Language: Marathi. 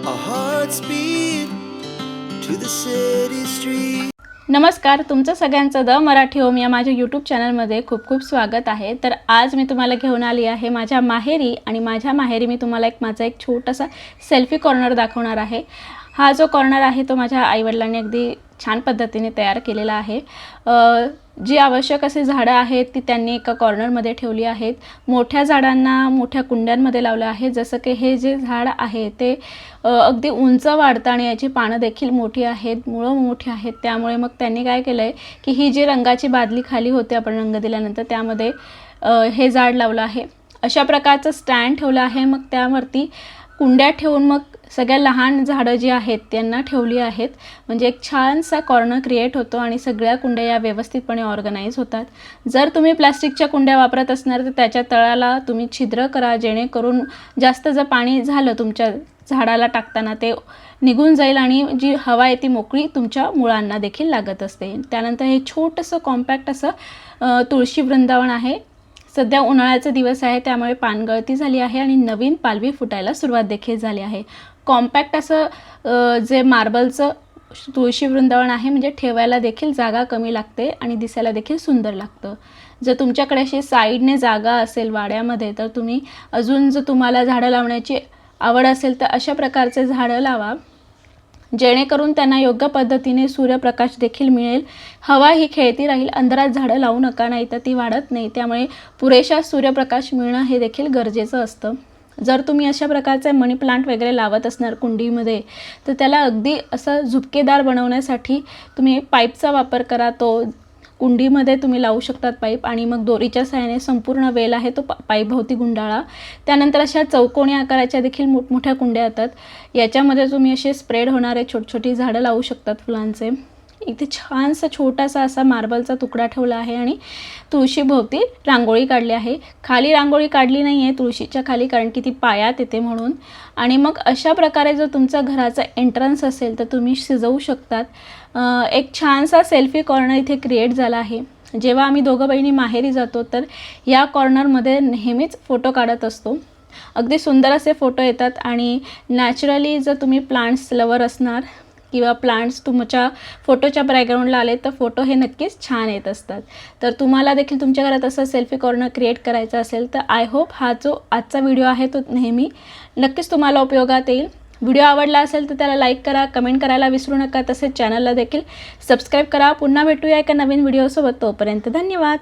Our hearts beat to the city नमस्कार तुमचं सगळ्यांचं द मराठी होम या माझ्या यूट्यूब चॅनलमध्ये खूप खूप स्वागत आहे. तर आज मी तुम्हाला घेऊन आली आहे माझ्या माहेरी आणि माझ्या माहेरी मी तुम्हाला एक माझा एक छोटासा सेल्फी कॉर्नर दाखवणार आहे. हा जो कॉर्नर आहे तो माझ्या आईवडिलांनी अगदी छान पद्धतीने तयार केलेला आहे. जी आवश्यक असे झाडं आहेत ती त्यांनी एका कॉर्नरमध्ये ठेवली आहेत. मोठ्या झाडांना मोठ्या कुंड्यांमध्ये लावलं आहे. जसं की हे जे झाड आहे ते अगदी उंच वाढतं आणि याची पानं देखील मोठी आहेत मुळं मोठी आहेत. त्यामुळे मग त्यांनी काय केलं आहे की ही जी रंगाची बादली खाली होते आपण रंग दिल्यानंतर त्यामध्ये हे झाड लावलं आहे. अशा प्रकारचं स्टँड ठेवलं आहे. मग त्यावरती कुंड्या ठेवून मग सगळ्या लहान झाडं जी आहेत त्यांना ठेवली आहेत. म्हणजे एक छानसा कॉर्नर क्रिएट होतो आणि सगळ्या कुंड्या या व्यवस्थितपणे ऑर्गनाईज होतात. जर तुम्ही प्लास्टिकच्या कुंड्या वापरत असणार तर त्याच्या तळाला तुम्ही छिद्र करा जेणेकरून जास्त जर पाणी झालं तुमच्या झाडाला टाकताना ते निघून जाईल आणि जी हवा आहे ती मोकळी तुमच्या मुळांना देखील लागत असते. त्यानंतर हे छोटंसं कॉम्पॅक्ट असं तुळशी वृंदावन आहे. सध्या उन्हाळ्याचा दिवस आहे त्यामुळे पानगळती झाली आहे आणि नवीन पालवी फुटायला सुरुवात देखील झाली आहे. कॉम्पॅक्ट असं जे मार्बलचं तुळशी वृंदावन आहे म्हणजे ठेवायला देखील जागा कमी लागते आणि दिसायला देखील सुंदर लागतं. जर तुमच्याकडे अशी साईडने जागा असेल वाड्यामध्ये तर तुम्ही अजून जर तुम्हाला झाडं लावण्याची आवड असेल तर अशा प्रकारचे झाडं लावा. जेणेकरून त्यांना योग्य पद्धतीने सूर्यप्रकाश देखील मिळेल. हवा ही खेळती राहील अंधारात झाडं लावू नका नाही तर ती वाढत नाही. त्यामुळे पुरेशा सूर्यप्रकाश मिळणं हे देखील गरजेचं असतं. जर तुम्ही अशा प्रकारचे मनी प्लांट वगैरे लावत असणार कुंडीमध्ये तर त्याला अगदी असं झुपकेदार बनवण्यासाठी तुम्ही पाईपचा वापर करा. तो कुंडीमध्ये तुम्ही लावू शकतात पाईप आणि मग दोरीच्या सहाय्याने संपूर्ण वेल आहे तो पा पाईपभोवती गुंडाळा. त्यानंतर अशा चौकोनी आकाराच्या देखील मोठमोठ्या कुंड्या येतात. याच्यामध्ये तुम्ही असे स्प्रेड होणारे छोटी छोटी झाडं लावू शकतात फुलांचे. इथे छानसा छोटासा असा मार्बलचा तुकडा ठेवला आहे आणि तुळशीभोवती रांगोळी काढली आहे. खाली रांगोळी काढली नाही आहे तुळशीच्या खाली कारण की ती पायात येते म्हणून. आणि मग अशा प्रकारे जर तुमचा घराचा एंट्रन्स असेल तर तुम्ही शिजवू शकतात. एक छानसा सेल्फी कॉर्नर इथे क्रिएट झाला आहे. जेव्हा आम्ही दोघं बहिणी माहेरी जातो तर या कॉर्नरमध्ये नेहमीच फोटो काढत असतो. अगदी सुंदर असे फोटो येतात आणि नॅचरली जर तुम्ही प्लांट्स लवर असणार किंवा प्लांट्स तुमच्या फोटोच्या बॅकग्राऊंडला आले तर फोटो हे नक्कीच छान येत असतात. तर तुम्हाला देखील तुमच्या घरात असं सेल्फी कॉर्नर क्रिएट करायचा असेल तर आय होप हा जो आजचा व्हिडिओ आहे तो नेहमी नक्कीच तुम्हाला उपयोगात येईल. व्हिडिओ आवडला असेल तर त्याला लाईक करा कमेंट करायला विसरू नका. तसेच चॅनलला देखील सबस्क्राईब करा. पुन्हा भेटूया एका नवीन व्हिडिओसोबत तोपर्यंत धन्यवाद.